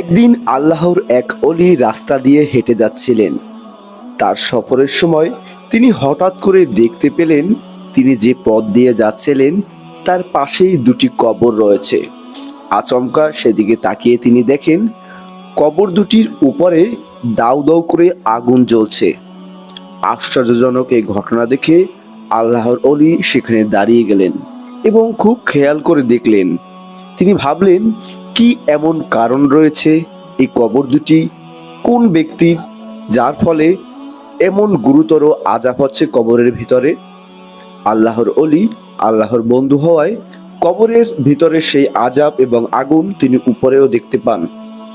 একদিন আল্লাহর এক অলি রাস্তা দিয়ে হেঁটে যাচ্ছিলেন। তার সফরের সময় তিনি হঠাৎ করে দেখতে পেলেন তিনি যে পথ দিয়ে যাচ্ছিলেন, তার পাশেই দুটি কবর রয়েছে। আচমকা সেদিকে তাকিয়ে তিনি দেখেন, কবর দুটির উপরে দাউ দাউ করে আগুন জ্বলছে। আশ্চর্যজনক এই ঘটনা দেখে আল্লাহর অলি সেখানে দাঁড়িয়ে গেলেন এবং খুব খেয়াল করে দেখলেন। তিনি ভাবলেন কি এমন কারণ রয়েছে? এই কবর দুটি কোন ব্যক্তির? যার ফলে এমন গুরুতর আজাব হচ্ছে কবরের ভিতরে? আল্লাহর অলি আল্লাহর বন্ধু হওয়ায় কবরের ভিতরে সেই আজাব এবং আগুন তিনি উপরেও দেখতে পান।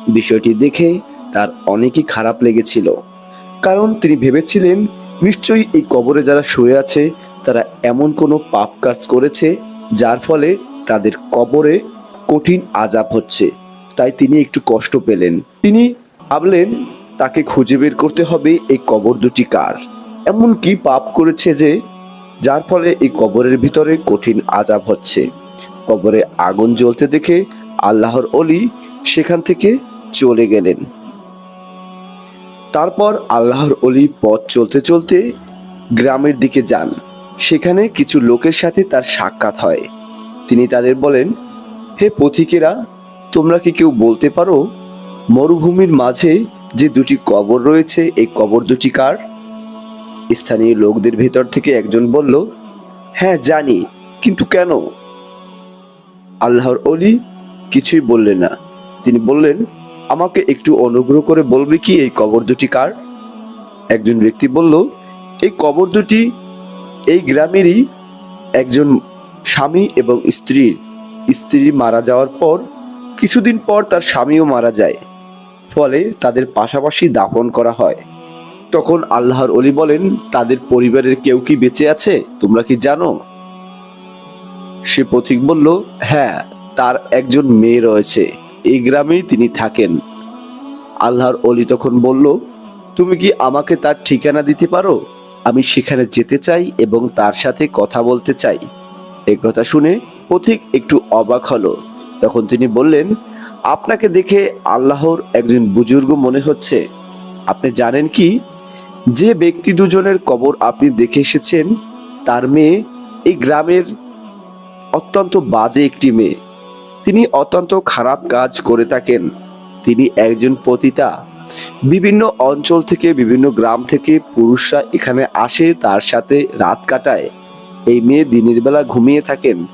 বিষয়টি দেখে তার অনেকই খারাপ লেগেছিল। কারণ তিনি ভেবেছিলেন, নিশ্চয়ই এই কবরে যারা শুয়ে আছে, তারা এমন কোনো পাপ কাজ করেছে, যার ফলে তাদের কবরে কঠিন আজাব হচ্ছে, তাই তিনি একটু কষ্ট পেলেন। তিনি ভাবলেন, তাকে খুঁজে বের করতে হবে এই কবর দুটি কার। এমন কি পাপ করেছে যে, যার ফলে এই কবরের ভিতরে কঠিন আজাব হচ্ছে। কবরে আগুন জ্বলতে দেখে আল্লাহর অলি সেখান থেকে চলে গেলেন। তারপর আল্লাহর অলি পথ চলতে চলতে গ্রামের দিকে যান। সেখানে কিছু লোকের সাথে তার সাক্ষাৎ হয়। তিনি তাদের বলেন হে পথিকেরা, তোমরা কি কেউ বলতে পারো, মরুভূমির মাঝে যে দুটি কবর রয়েছে, এই কবর দুটি কার? স্থানীয় লোকদের ভেতর থেকে একজন বলল হ্যাঁ জানি, কিন্তু কেন? আল্লাহর অলি কিছুই বললেন না। তিনি বললেন, আমাকে একটু অনুগ্রহ করে বলবে কি, এই কবর দুটি কার? একজন ব্যক্তি বলল, এই কবর দুটি এই গ্রামেরই একজন স্বামী এবং স্ত্রীর। স্ত্রী মারা যাওয়ার পর কিছুদিন পর তার স্বামীও মারা যায়। ফলে তাদের পাশাপাশি দাফন করা হয়। তখন আল্লাহর অলি বলেন, তাদের পরিবারের কেউ কি বেঁচে আছে? তোমরা কি জানো? সে পথিক বলল হ্যাঁ তার একজন মেয়ে রয়েছে। এই গ্রামেই তিনি থাকেন। আল্লাহর অলি তখন বলল, তুমি কি আমাকে তার ঠিকানা দিতে পারো? আমি সেখানে যেতে চাই এবং তার সাথে কথা বলতে চাই। এই কথা শুনে পথিক একটু অবাক হলো। তখন তিনি বললেন, আপনাকে দেখে আল্লাহর একজন বুজুর্গ মনে হচ্ছে। আপনি জানেন কি? যে ব্যক্তি দুজনের কবর আপনি দেখে এসেছেন, তার মেয়ে এই গ্রামের অত্যন্ত বাজে একটি মেয়ে। তিনি অত্যন্ত খারাপ কাজ করে থাকেন। তিনি একজন পতিতা। বিভিন্ন অঞ্চল থেকে, বিভিন্ন গ্রাম থেকে পুরুষরা এখানে আসে, তার সাথে রাত কাটায়। এই মেয়ে দিনের বেলা ঘুমিয়ে থাকেন।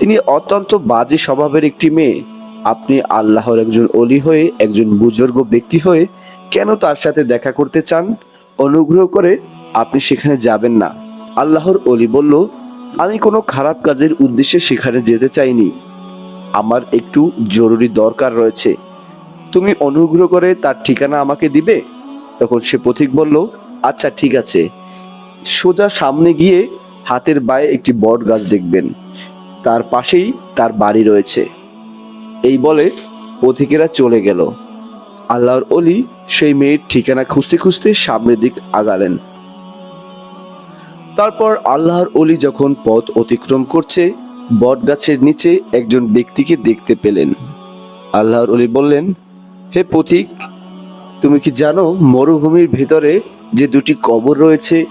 তিনি অত্যন্ত বাজে স্বভাবের একটি মেয়ে। আপনি আল্লাহর একজন অলি হয়ে, একজন বুজুর্গ ব্যক্তি হয়ে কেন তার সাথে দেখা করতে চান? অনুগ্রহ করে আপনি সেখানে যাবেন না। আল্লাহর অলি বলল, আমি কোনো খারাপ কাজের উদ্দেশ্যে সেখানে যেতে চাইনি। আমার একটু জরুরি দরকার রয়েছে। তুমি অনুগ্রহ করে তার ঠিকানা আমাকে দিবে? তখন সে পথিক বলল আচ্ছা ঠিক আছে। সোজা সামনে গিয়ে হাতের বায়ে একটি বট গাছ দেখবেন। তার পাশেই তার বাড়ি রয়েছে। এই বলে পথিকেরা চলে গেল। আল্লাহর অলি সেই মেয়ের ঠিকানা খুঁজতে খুঁজতে সামনের দিক আগালেন। তারপর আল্লাহর অলি যখন পথ অতিক্রম করছে বট গাছের নিচে একজন ব্যক্তিকে দেখতে পেলেন। আল্লাহর অলি বললেন, হে পথিক, তুমি কি জানো মরুভূমির ভেতরে যে দুটি কবর রয়েছে?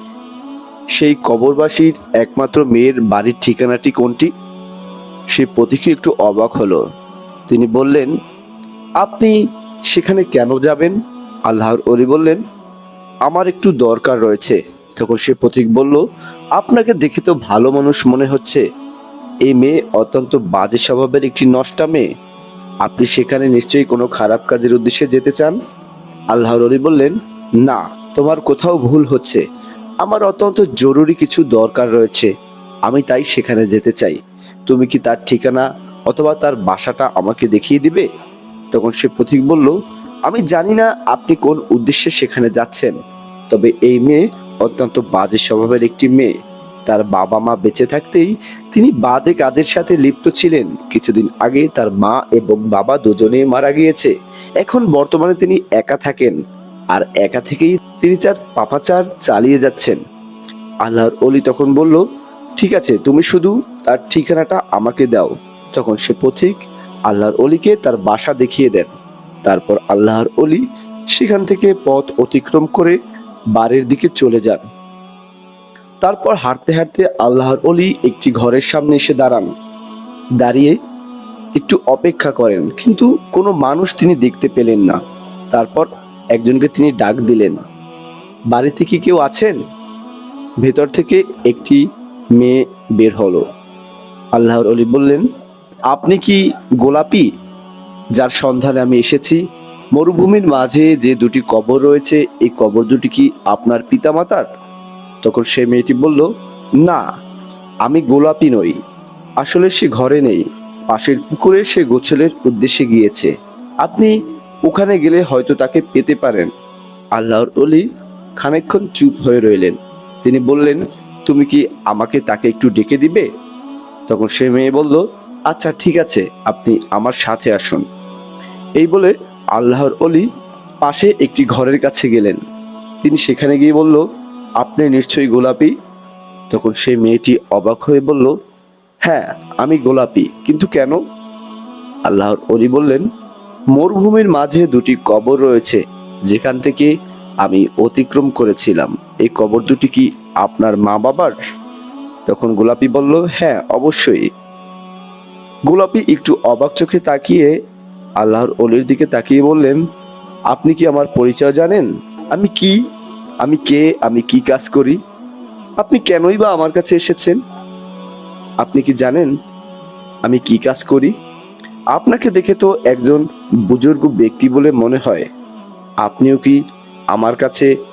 সেই কবরবাসীর একমাত্র মেয়ের বাড়ির ঠিকানাটি কোনটি? সে পথিক একটু অবাক হলো। তিনি বললেন, আপনি সেখানে কেন যাবেন? আল্লাহর অলি বললেন, আমার একটু দরকার রয়েছে। তখন সে পথিক বলল, আপনাকে দেখে তো ভালো মানুষ মনে হচ্ছে। এই মেয়ে অত্যন্ত বাজে স্বভাবের একটি নষ্টা মেয়ে। আপনি সেখানে নিশ্চয়ই কোনো খারাপ কাজের উদ্দেশ্যে যেতে চান? আল্লাহর অলি বললেন, না, তোমার কোথাও ভুল হচ্ছে। আমার অত্যন্ত জরুরি কিছু দরকার রয়েছে। আমি তাই সেখানে যেতে চাই। তুমি কি তার ঠিকানা অথবা তার বাসাটা আমাকে দেখিয়ে দিবে? তখন সে পথিক বলল, আমি জানি না আপনি কোন উদ্দেশ্যে সেখানে যাচ্ছেন, তবে এই মেয়ে অত্যন্ত বাজে স্বভাবের একটি মেয়ে। তার বাবা মা বেঁচে থাকতেই তিনি বাজে কাজের সাথে লিপ্ত ছিলেন। কিছুদিন আগে তার মা এবং বাবা দুজনেই মারা গিয়েছে। এখন বর্তমানে তিনি একা থাকেন আর একা থেকেই তিনি তার পাপাচার চালিয়ে যাচ্ছেন। আল্লাহর অলি তখন বলল ঠিক আছে, তুমি শুধু তার ঠিকানাটা আমাকে দাও। তখন সে পথিক আল্লাহর অলিকে তার বাসা দেখিয়ে দেন। তারপর আল্লাহর অলি সেখান থেকে পথ অতিক্রম করে বাড়ির দিকে চলে যান। তারপর হাঁটতে হাঁটতে আল্লাহর অলি একটি ঘরের সামনে এসে দাঁড়ান। দাঁড়িয়ে একটু অপেক্ষা করেন, কিন্তু কোনো মানুষ তিনি দেখতে পেলেন না। তারপর একজনকে তিনি ডাক দিলেন, বাড়িতে কি কেউ আছেন? ভেতর থেকে একটি মেয়ে বের হলো। আল্লাহর অলি বললেন, আপনি কি গোলাপি? যার সন্ধানে আমি এসেছি। মরুভূমির মাঝে যে দুটি কবর রয়েছে, এই কবর দুটি কি আপনার পিতামাতার? তখন সে মেয়েটি বলল, না, আমি গোলাপি নই। আসলে সে ঘরে নেই। পাশের পুকুরে সে গোছলের উদ্দেশ্যে গিয়েছে। আপনি ওখানে গেলে হয়তো তাকে পেতে পারেন। আল্লাহর অলি খানিকক্ষণ চুপ হয়ে রইলেন। তিনি বললেন তুমি কি আমাকে তাকে একটু ডেকে দিবে? তখন সে মেয়ে বলল আচ্ছা ঠিক আছে, আপনি আমার সাথে আসুন। এই বলে আল্লাহর অলি পাশে একটি ঘরের কাছে গেলেন। তিনি সেখানে গিয়ে বলল, আপনি নিশ্চয়ই গোলাপি? তখন সেই মেয়েটি অবাক হয়ে বলল হ্যাঁ আমি গোলাপি, কিন্তু কেন? আল্লাহর অলি বললেন, মরুভূমির মাঝে দুটি কবর রয়েছে, যেখান থেকে আমি অতিক্রম করেছিলাম। এই কবর দুটি কি আপনার মা বাবার? তখন গোলাপি বলল হ্যাঁ অবশ্যই। গোলাপি একটু অবাক চোখে তাকিয়ে আল্লাহর অলির দিকে তাকিয়ে বললেন, আপনি কি আমার পরিচয় জানেন? আমি কি? আমি কে? আমি কি কাজ করি? আপনি কেনই বা আমার কাছে এসেছেন? আপনি কি জানেন আমি কি কাজ করি? আপনাকে দেখে তো একজন বুজুর্গ ব্যক্তি বলে মনে হয়। আপনিও কি আমার কাছে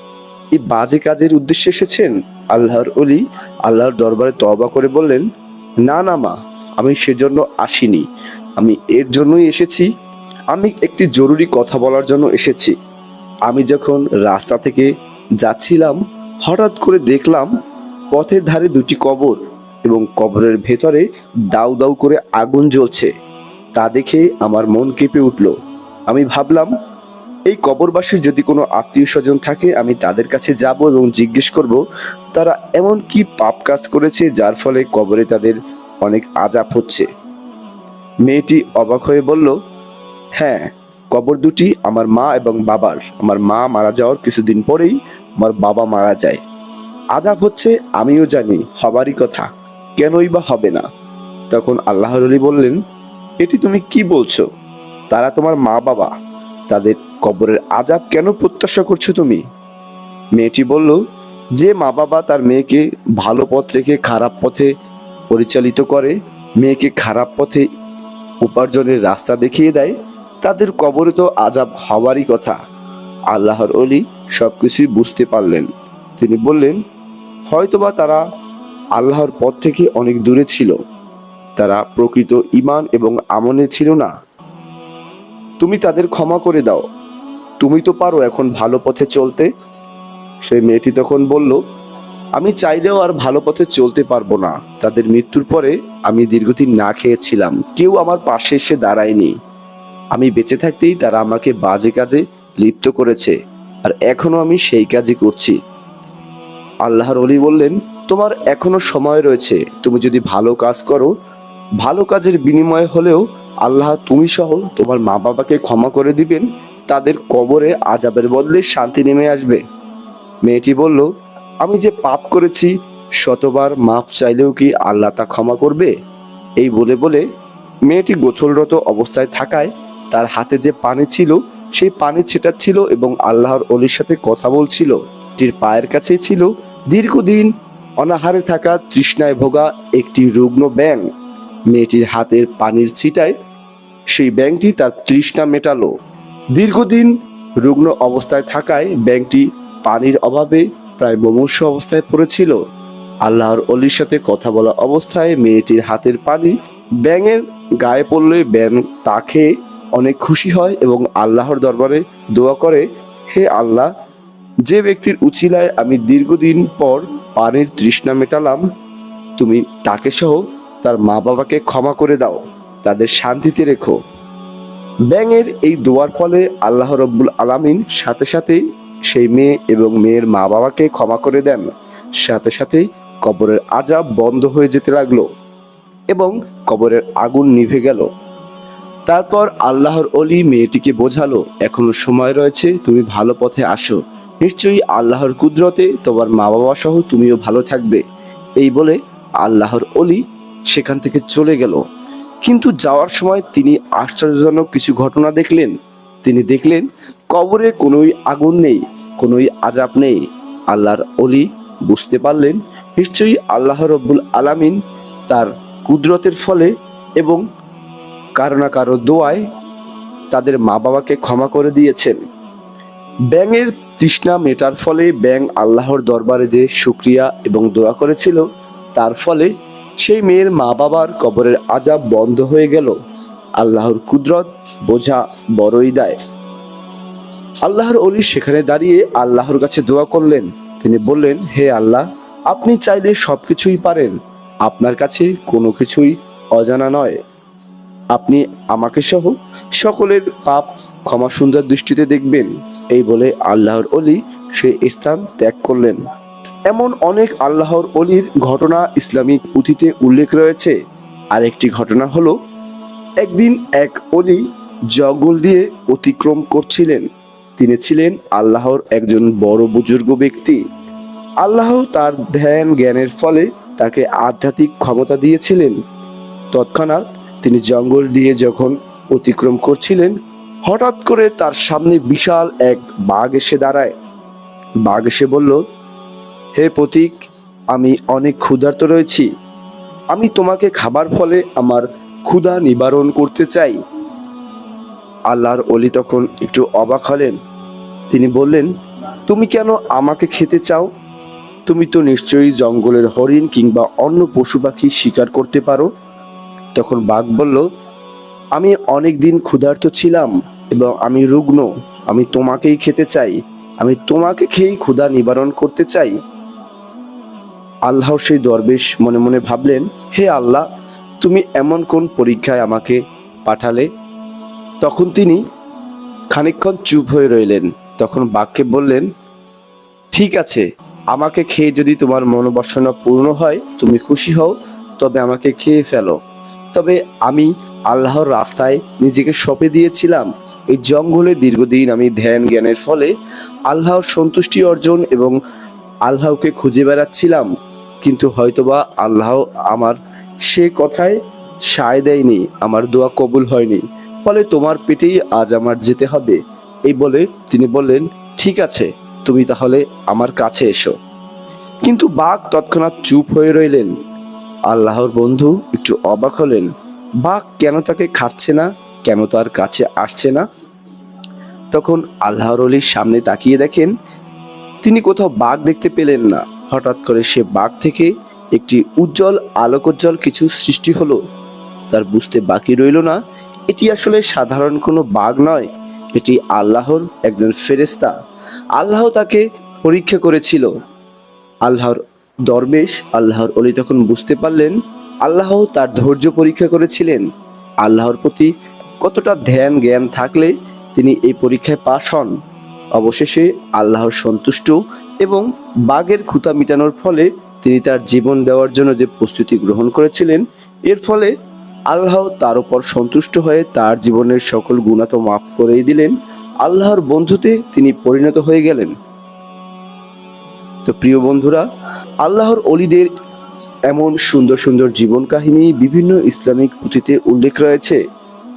এই বাজে কাজের উদ্দেশ্যে এসেছেন? আল্লাহর অলি আল্লাহর দরবারে তওবা করে বললেন, না না, মা, আমি সেজন্য আসিনি। আমি এর জন্যই এসেছি। আমি একটি জরুরি কথা বলার জন্য এসেছি। আমি যখন রাস্তা থেকে যাচ্ছিলাম, হঠাৎ করে দেখলাম পথের ধারে দুটি কবর এবং কবরের ভেতরে দাউ দাউ করে আগুন জ্বলছে। তা দেখে আমার মন কেঁপে উঠল। আমি ভাবলাম এই কবরবাসীর যদি কোনো আত্মীয় স্বজন থাকে, আমি তাদের কাছে যাব এবং জিজ্ঞেস করব, তারা এমন কি পাপ কাজ করেছে যার ফলে কবরে তাদের অনেক আজাব হচ্ছে। মেয়েটি অবাক হয়ে বলল হ্যাঁ কবর দুটি আমার মা এবং বাবার। আমার মা মারা যাওয়ার কিছুদিন পরেই আমার বাবা মারা যায়। আজাব হচ্ছে, আমিও জানি, হবারই কথা। কেনই বা হবে না? তখন আল্লাহর আলী বললেন, এটি তুমি কি বলছো? তারা তোমার মা বাবা তাদের কবরের আজাব কেন প্রত্যাশা করছ তুমি? মেয়েটি বলল, যে মা বাবা তার মেয়েকে ভালো পথ রেখে খারাপ পথে পরিচালিত করে, মেয়েকে খারাপ পথে উপার্জনের রাস্তা দেখিয়ে দেয়, তাদের কবরে তো আজাব হওয়ারই কথা। আল্লাহর অলি সবকিছুই বুঝতে পারলেন। তিনি বললেন, হয়তোবা তারা আল্লাহর পথ থেকে অনেক দূরে ছিল। তারা প্রকৃত ইমান এবং আমনে ছিল না। তুমি তাদের ক্ষমা করে দাও। তুমি তো পারো এখন ভালো পথে চলতে। সেই মেয়েটি তখন বলল, আমি চাইলেও আর ভালো পথে চলতে পারব না। তাদের মৃত্যুর পরে আমি দীর্ঘদিন না খেয়েছিলাম। কেউ আমার পাশে এসে দাঁড়ায়নি। আমি বেঁচে থাকতেই তারা আমাকে বাজে কাজে লিপ্ত করেছে। আর এখনও আমি সেই কাজই করছি। আল্লাহর অলি বললেন, তোমার এখনও সময় রয়েছে। তুমি যদি ভালো কাজ করো, ভালো কাজের বিনিময় হলেও আল্লাহ তুমি সহ তোমার মা বাবাকে ক্ষমা করে দিবেন, তাদের কবরে আজাবের বদলে শান্তি নেমে আসবে। মেয়েটি বলল, আমি যে পাপ করেছি, শতবার মাপ চাইলেও কি আল্লাহ তা ক্ষমা করবে? এই বলে বলে মেয়েটি গোছলরত অবস্থায় থাকায় তার হাতে যে পানি ছিল, সেই পানি ছেটাচ্ছিল এবং আল্লাহর অলির সাথে কথা বলছিল। টির পায়ের কাছেই ছিল দীর্ঘদিন অনাহারে থাকা তৃষ্ণায় ভোগা একটি রুগ্ন ব্যাং মেয়েটির হাতের পানির ছিটায় সেই ব্যাংকটি তার তৃষ্ণা মেটালো। দীর্ঘদিন রুগ্ন অবস্থায় থাকায় ব্যাংকটি পানির অভাবে প্রায় মুমূর্ষ অবস্থায় পড়েছিল। আল্লাহর অলির সাথে কথা বলা অবস্থায় মেয়েটির হাতের পানি ব্যাঙের গায়ে পড়লে ব্যাং তা খেয়ে অনেক খুশি হয় এবং আল্লাহর দরবারে দোয়া করে, হে আল্লাহ, যে ব্যক্তির উছিলায় আমি দীর্ঘদিন পর পানির তৃষ্ণা মেটালাম, তুমি তাকে সহ তার মা বাবাকে ক্ষমা করে দাও, তাদের শান্তিতে রেখো। ব্যাঙের এই দোয়ার ফলে আল্লাহ রব্বুল আলামিন সাথে সাথেই সেই মেয়ে এবং মেয়ের মা বাবাকে ক্ষমা করে দেন। সাথে সাথেই কবরের আজাব বন্ধ হয়ে যেতে লাগল এবং কবরের আগুন নিভে গেল। তারপর আল্লাহর অলি মেয়েটিকে বোঝালো, এখনও সময় রয়েছে, তুমি ভালো পথে আসো। নিশ্চয়ই আল্লাহর কুদরতে তোমার মা বাবা সহ তুমিও ভালো থাকবে। এই বলে আল্লাহর অলি সেখান থেকে চলে গেল। কিন্তু যাওয়ার সময় তিনি আশ্চর্যজনক কিছু ঘটনা দেখলেন। তিনি দেখলেন, কবরে কোনোই আগুন নেই, কোনোই আজাব নেই। আল্লাহর অলি বুঝতে পারলেন, নিশ্চয়ই আল্লাহ রব্বুল আলামিন তার কুদরতের ফলে এবং কারও না কারও দোয়ায় তাদের মা বাবাকে ক্ষমা করে দিয়েছেন। ব্যাঙের তৃষ্ণা মেটার ফলে ব্যাং আল্লাহর দরবারে যে শুক্রিয়া এবং দোয়া করেছিল, তার ফলে সেই মেয়ের মা বাবার কবরের আজাব বন্ধ হয়ে গেল। আল্লাহর কুদরত বোঝা বড়ই দেয়। আল্লাহর অলি সেখানে দাঁড়িয়ে আল্লাহর কাছে দোয়া করলেন। তিনি বললেন, হে আল্লাহ, আপনি চাইলে সবকিছুই পারেন। আপনার কাছে কোনো কিছুই অজানা নয়। আপনি আমাকে সহ সকলের পাপ ক্ষমা সুন্দর দৃষ্টিতে দেখবেন। এই বলে আল্লাহর অলি সে স্থান ত্যাগ করলেন। এমন অনেক আল্লাহর অলির ঘটনা ইসলামিক পুঁথিতে উল্লেখ রয়েছে। আরেকটি ঘটনা হলো, একদিন এক অলি জঙ্গল দিয়ে অতিক্রম করছিলেন। তিনি ছিলেন আল্লাহর একজন বড় বুজুর্গ ব্যক্তি। আল্লাহ তার ধ্যান জ্ঞানের ফলে তাকে আধ্যাত্মিক ক্ষমতা দিয়েছিলেন। তৎক্ষণাৎ তিনি জঙ্গল দিয়ে যখন অতিক্রম করছিলেন, হঠাৎ করে তার সামনে বিশাল এক বাঘ এসে দাঁড়ায়। বাঘ এসে বলল হে প্রতীক, আমি অনেক ক্ষুধার্ত রয়েছি। আমি তোমাকে খাবার ফলে আমার ক্ষুধা নিবারণ করতে চাই। আল্লাহর অলি তখন একটু অবাক হলেন। তিনি বললেন, তুমি কেন আমাকে খেতে চাও? তুমি তো নিশ্চয়ই জঙ্গলের হরিণ কিংবা অন্য পশু পাখি শিকার করতে পারো। তখন বাঘ বলল, আমি অনেক দিন ক্ষুধার্ত ছিলাম এবং আমি রুগ্ন। আমি তোমাকেই খেতে চাই। আমি তোমাকে খেয়েই ক্ষুধা নিবারণ করতে চাই। আল্লাহ সেই দরবেশ মনে মনে ভাবলেন, হে আল্লাহ, তুমি এমন কোন পরীক্ষায় আমাকে পাঠালে? তখন তিনি খানিকক্ষণ চুপ হয়ে রইলেন। তখন বাক্যে বললেন, ঠিক আছে, আমাকে খেয়ে যদি তোমার মনোবাসনা পূর্ণ হয়, তুমি খুশি হও, তবে আমাকে খেয়ে ফেলো। তবে আমি আল্লাহর রাস্তায় নিজেকে সঁপে দিয়েছিলাম। এই জঙ্গলে দীর্ঘদিন আমি ধ্যান জ্ঞানের ফলে আল্লাহর সন্তুষ্টি অর্জন এবং আল্লাহকে খুঁজে বেড়াচ্ছিলাম। কিন্তু হয়তোবা আল্লাহ আমার সে কথায় সায় দেয়নি, আমার দোয়া কবুল হয়নি। ফলে তোমার পেটেই আজ আমার যেতে হবে। এই বলে তিনি বললেন, ঠিক আছে, তুমি তাহলে আমার কাছে এসো। কিন্তু বাঘ তৎক্ষণাৎ চুপ হয়ে রইলেন। আল্লাহর বন্ধু একটু অবাক হলেন, বাঘ কেন তাকে খাচ্ছে না? কেন তার কাছে আসছে না? তখন আল্লাহর অলির সামনে তাকিয়ে দেখেন, তিনি কোথাও বাঘ দেখতে পেলেন না। হঠাৎ করে সে বাঘ থেকে একটি উজ্জ্বল, আলোকোজ্জ্বল কিছু সৃষ্টি হলো। তার বুঝতে বাকি রইল না, এটি আসলে সাধারণ কোনো বাঘ নয়, এটি আল্লাহর একজন ফেরেস্তা আল্লাহ তাকে পরীক্ষা করেছিল। আল্লাহর দরবেশ, আল্লাহর অলি তখন বুঝতে পারলেন, আল্লাহ তার ধৈর্য পরীক্ষা করেছিলেন। আল্লাহর প্রতি কতটা ধ্যান জ্ঞান থাকলে তিনি এই পরীক্ষায় পাশ হন। অবশেষে আল্লাহর সন্তুষ্ট এবং বাঘের খুঁতা মিটানোর ফলে তিনি তার জীবন দেওয়ার জন্য যে প্রস্তুতি গ্রহণ করেছিলেন, এর ফলে আল্লাহ তার উপর সন্তুষ্ট হয়ে তার জীবনের সকল গুণা তো মাফ করেই দিলেন। আল্লাহর বন্ধুতে তিনি পরিণত হয়ে গেলেন। তো প্রিয় বন্ধুরা, আল্লাহর অলিদের এমন সুন্দর সুন্দর জীবন কাহিনী বিভিন্ন ইসলামিক পুঁথিতে উল্লেখ রয়েছে।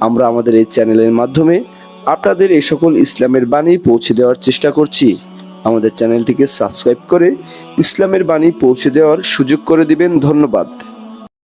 আমরা আমাদের এই চ্যানেলের মাধ্যমে আপনাদের এই সকল ইসলামের বাণী পৌঁছে দেওয়ার চেষ্টা করছি। আমাদের চ্যানেলটিকে সাবস্ক্রাইব করে ইসলামের বাণী পৌঁছে দেওয়ার সুযোগ করে দিবেন। ধন্যবাদ।